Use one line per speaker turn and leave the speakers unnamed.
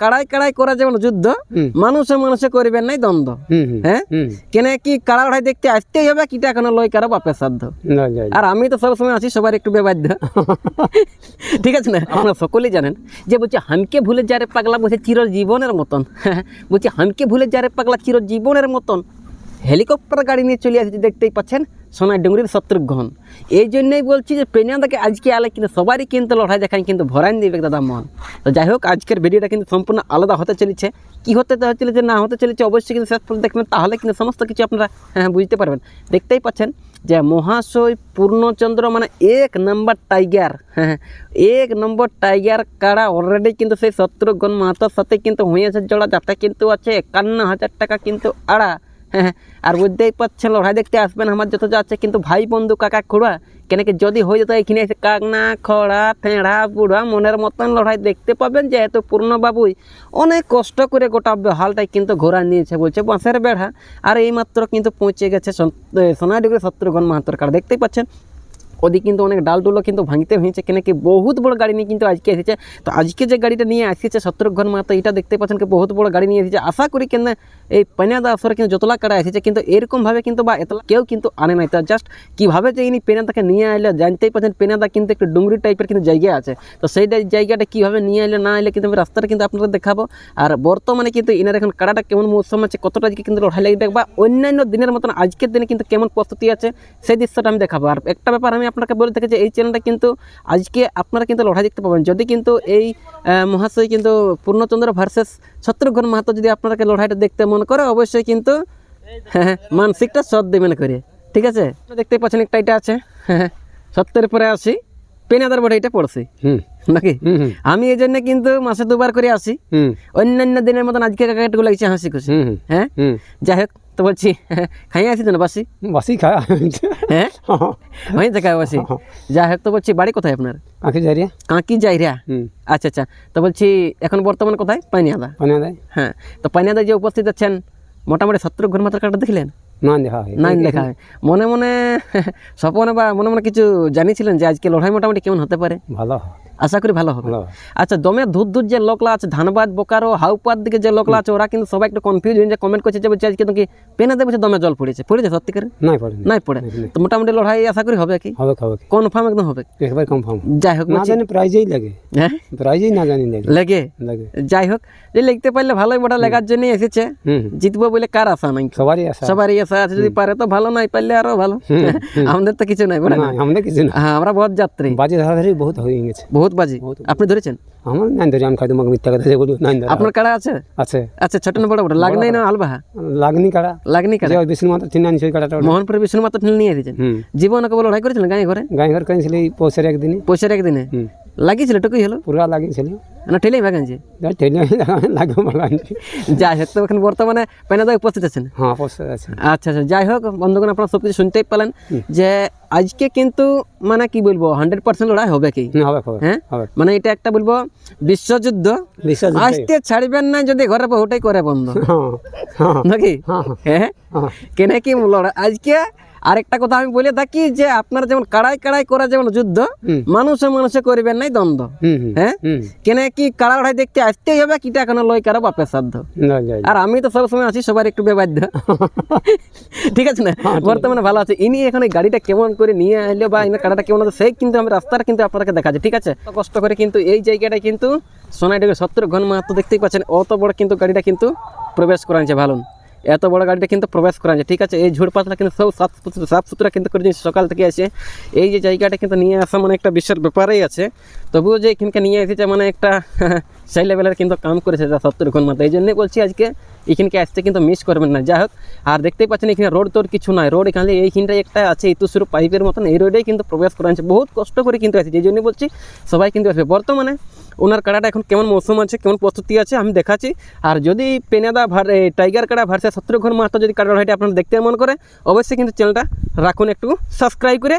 কাড়াই কাড়াই করা যেমন যুদ্ধ। মানুষে মানুষে করবেন নাই দ্বন্দ্ব। হ্যাঁ? কেন কি কাড়া লড়াই দেখতে আসতেই হবে কিটা এখন লই কারও বাপের সাধ্য। আর আমি তো সবসময় আছি সবার একটু বেবাধ্য। ঠিক আছে না? আপনারা সকলেই জানেন যে বলছে হামকে ভুলে যারে পাগলা বলছে চির জীবনের মতন। বলছি হামকে ভুলে যারে পাগলা চির জীবনের মতন। হেলিকপ্টার গাড়ি নিয়ে চলে আসছে দেখতেই পাচ্ছেন? সোনাই ডুঙ্গরির শত্রুঘ্ন। এই জন্যই বলছি যে পেনিয়াদাকে আজকে আলে কিন্তু সবারই কিন্তু লড়াই দেখায় কিন্তু ভরাই দিবে দাদা মন তো যাই হোক আজকের ভিডিওটা কিন্তু সম্পূর্ণ আলাদা হতে চলেছে। কি হতে চলেছে না হতে চলেছে অবশ্যই কিন্তু শেষ পর্যন্ত দেখবেন তাহলে কিন্তু সমস্ত কিছু আপনারা হ্যাঁ, বুঝতে পারবেন। দেখতেই পাচ্ছেন যে মহাশয় পূর্ণচন্দ্র মানে এক নম্বর টাইগার হ্যাঁ এক নম্বর টাইগার কাড়া অলরেডি কিন্তু সেই শত্রুঘ্ন মাতার সাথে কিন্তু হয়েছে জোড়া যাতে কিন্তু আছে একান্ন হাজার টাকা কিন্তু আড়া। হ্যাঁ আর বুঝতেই পারছেন লড়াই দেখতে আসবেন আমার যত যাচ্ছে কিন্তু ভাই বন্ধু কাকা খুড়া কেন কি যদি হয়ে যেত এখানে এসে কাকনা, খড়া ফেঁড়া বুড়া, মনের মতন লড়াই দেখতে পাবেন, যেহেতু পূর্ণবাবুই অনেক কষ্ট করে গোটা হালটাই কিন্তু ঘোরা নিয়েছে, বলছে বাঁশের বেড়া। আর এইমাত্র কিন্তু পৌঁছে গেছে সোনাডুগুড়ি শত্রুঘন মাহাতর কার দেখতেই পাচ্ছেন ওদিকে কিন্তু অনেক ডালডুলো কিন্তু ভাঙতে হয়েছে। কেন কি বহুত বড় গাড়ি নিয়ে কিন্তু আজকে এসেছে। তো আজকে যে গাড়িটা নিয়ে আসছে শত্রুঘ্ন মাহাতো এটা দেখতে পাচ্ছেন কি বহুত বড় গাড়ি নিয়ে এসেছে। আশা করি কেন এই পেনাদা আসরে কিন্তু যতলা কাটা এসেছে, কিন্তু এরকমভাবে কিন্তু বা এতলা কেউ কিন্তু আনে নাই। তো জাস্ট কীভাবে যে ইনি পেনাদাকে নিয়ে আইলে জানতেই পাচ্ছেন পেনাদা কিন্তু একটু ডুঙ্গরি টাইপের কিন্তু জায়গা আছে। তো সেই জায়গাটা কীভাবে নিয়ে আইলে, না আইলে কিন্তু আমি রাস্তাটা কিন্তু আপনাদের দেখাবো। আর বর্তমানে কিন্তু ইনার এখন কাটাটা কেমন মৌসুম আছে, কতটা আজকে কিন্তু লড়াই লাগবে বা অন্যান্য দিনের মতন আজকের দিনে কিন্তু কেমন প্রস্তুতি আছে, সেই দৃশ্যটা আমি দেখাবো। আর একটা ব্যাপার আমি আপনাকে বলে থাকি যে এই চ্যানেলটা কিন্তু আজকে আপনারা কিন্তু লড়াই দেখতে পাবেন। যদি কিন্তু এই মহাশয় কিন্তু পূর্ণচন্দ্র ভার্সেস শত্রুঘ্ন মাহাতো যদি আপনাকে লড়াইটা দেখতে মন করে অবশ্যই কিন্তু হ্যাঁ মানসিকটা সৎ দেবেন করে। ঠিক আছে? দেখতে পাচ্ছেন একটা এটা আছে। হ্যাঁ সত্তরের পরে আসি। পেনাদার বড় এটা পড়ছি। নাকি? আমি এই জন্য কিন্তু মাসে দুবার করে আসি। অন্যান্য দিনের মতন আজকে কাকাটুকু লাগছে হাসি খুশি। হ্যাঁ? যাই হোক তো বলছি খাইয়ে আসি তো না বাসি?
বাসি খায়।
হ্যাঁ? ওই দেখা বাসি? যাই হোক তো বলছি বাড়ি কোথায় আপনার?
আঁকি যাই রে
কাঁকি যাইরা
হুম।
আচ্ছা আচ্ছা। তো বলছি এখন বর্তমান কোথায়? পাইনিয়াদা
পানি দেয়
হ্যাঁ। তো পাইনিয়াদা যে উপস্থিত আছেন মোটামুটি সত্তর ঘর মাত্র কাটা দেখলেন?
না দেখা হয়
নাই দেখা হয় মনে মনে স্বপনে বা মনে মনে কিছু জানিয়েছিলেন যে আজকে লড়াই মোটামুটি কেমন হতে পারে?
ভালো হয়।
আশা করি ভালো হবে। আচ্ছা দমে ধূর ধূর যে লোকলা আছে ধানবাদ বোকারো হাউপাত দিকে যে লোকলা আছে ওরা কিন্তু সবাই একটু কনফিউজ হয়ে যায় কমেন্ট করছে যে বলছে আজকে কি পেনা দেবে দমে জল পড়েছে। পড়েছে সত্যিকার?
নাই পড়ে।
নাই পড়ে তো মোটামুটি লড়াই আশা করি হবে কি?
হবে খাবে
কনফার্ম একদম হবে।
একবার কনফার্ম
যাই হোক
না জানি প্রাইজেই লাগে।
হ্যাঁ?
প্রাইজেই না জানি লাগে।
লেগে?
লাগে।
যাই হোক যে লিখতে পারলে ভালোই মোটা লেগার জন্য এসেছে। জিতবো বলে কার আশা নাই?
সবারই আশা।
সবারই আশা আছে যদি পারে তো ভালো নাই পারলে আরও ভালো। আমাদের তো কিছু নাই বলে
আমাদের কিছু না
হ্যাঁ আমরা বহুত যাত্রী
বাজে ধরাধরি বহুত হয়ে গেছে।
বহুত আপনি ধরেছেন?
আমার নাইন ধরে আমি খাই তোমাকে মিথ্যা কথা বলি নাইন ধরে।
আপনার কাড়া আছে?
আছে।
আচ্ছা ছোট না বড় বড় লাগনাই না আলবাহা?
লাগনি কাড়া।
লাগনি কাড়া।
যে বিষ্ণু মাত্র চিন্তা নিশ্চয়ই কাড়াটা
মোহনপুর বিষ্ণু মাত্র ঠেলে নিয়ে দিয়েছেন জীবন কেবল লড়াই করেছিলেন গাঁয়ে ঘরে?
গাঁয়ে ঘরে করেছিল এই পয়সার একদিনে
পয়সার একদিনে? লাগিয়েছিল টুকুই হলো?
পুরা লাগিয়েছিল।
না ঠেলেই
ঠেলে লাগে
যাই হোক তো এখন বর্তমানে পেনাদা উপস্থিত আছেন?
হ্যাঁ
আচ্ছা আচ্ছা যাই হোক বন্ধুগণ আপনারা সব কিছু শুনতেই পেলেন যে আজকে কিন্তু মানে কি বলব হান্ড্রেড পার্সেন্ট লড়াই হবে কি? হ্যাঁ? মানে এটা একটা বলব বিশ্বযুদ্ধ আসতে ছাড়বেন না যদি ঘরে ওটাই করে বন্ধ।
হ্যাঁ হ্যাঁ।
নাকি?
হ্যাঁ।
কেন কি লড়াই? আজকে আরেকটা কথা আমি বলে থাকি যে আপনারা যেমন কাড়াই কাড়াই করা যেমন যুদ্ধ মানুষে মানুষে করবেন নাই দ্বন্দ্ব। হ্যাঁ? কেন কি কাড়া লড়াই দেখতে আসতেই হবে কিটা এখন লয় কারও বাপের সাধ্য। আর আমি তো সবসময় আছি সবার একটু বেবাধ্য। ঠিক আছে না? বর্তমানে ভালো আছে। ইনি এখন এই গাড়িটা কেমন করে নিয়ে এলো বা ইনার কাটাটা কেমন আছে সেই কিন্তু আমি রাস্তাটা কিন্তু আপনাকে যায় ঠিক আছে? কষ্ট করে কিন্তু এই জায়গাটায় কিন্তু সোনাইডাকে সত্তর ঘন মাহাতো দেখতেই পাচ্ছেন অত বড় কিন্তু গাড়িটা কিন্তু প্রবেশ করাচ্ছে ভালো এত বড় গাড়িটা কিন্তু প্রবেশ করা যায় ঠিক আছে, এই ঝুড়পাতটা কিন্তু সব সাফ সুতরা সাফ সুতরা কিন্তু করে দিয়েছে, সকাল থেকে এসে। এই যে জায়গাটা কিন্তু নিয়ে আসা মানে একটা বিশ্বের ব্যাপারেই আছে। তবুও যে এখানকে নিয়ে এসেছে মানে একটা, সেই লেভেলের কিন্তু কাম করেছে সত্তর ঘন মাত্রা এই জন্যই বলছি আজকে এখানকে আসতে কিন্তু মিস করবেন না। যাই হোক আর দেখতেই পাচ্ছেন এখানে রোড তোর কিছু নাই। রোড এখানে, এইখানটায় একটা আছে ইতুসুর পাইপের মতন। এই রোডেই কিন্তু প্রবেশ করা হয়েছে। বহুত কষ্ট করে কিন্তু আছে যেই জন্যই বলছি, সবাই কিন্তু আসবে। বর্তমানে ওনার কাড়াটা এখন কেমন মৌসুম আছে, কেমন প্রস্তুতি আছে, আমি দেখাচ্ছি। আর যদি পেনাদা ভার টাইগার কাড়া ভার্সেস শত্রুঘ্ন মাহাতো যদি কাড়া লড়াইটা আপনার দেখতে মন করে, অবশ্যই কিন্তু চ্যানেলটা রাখুন একটু। সাবস্ক্রাইব করে।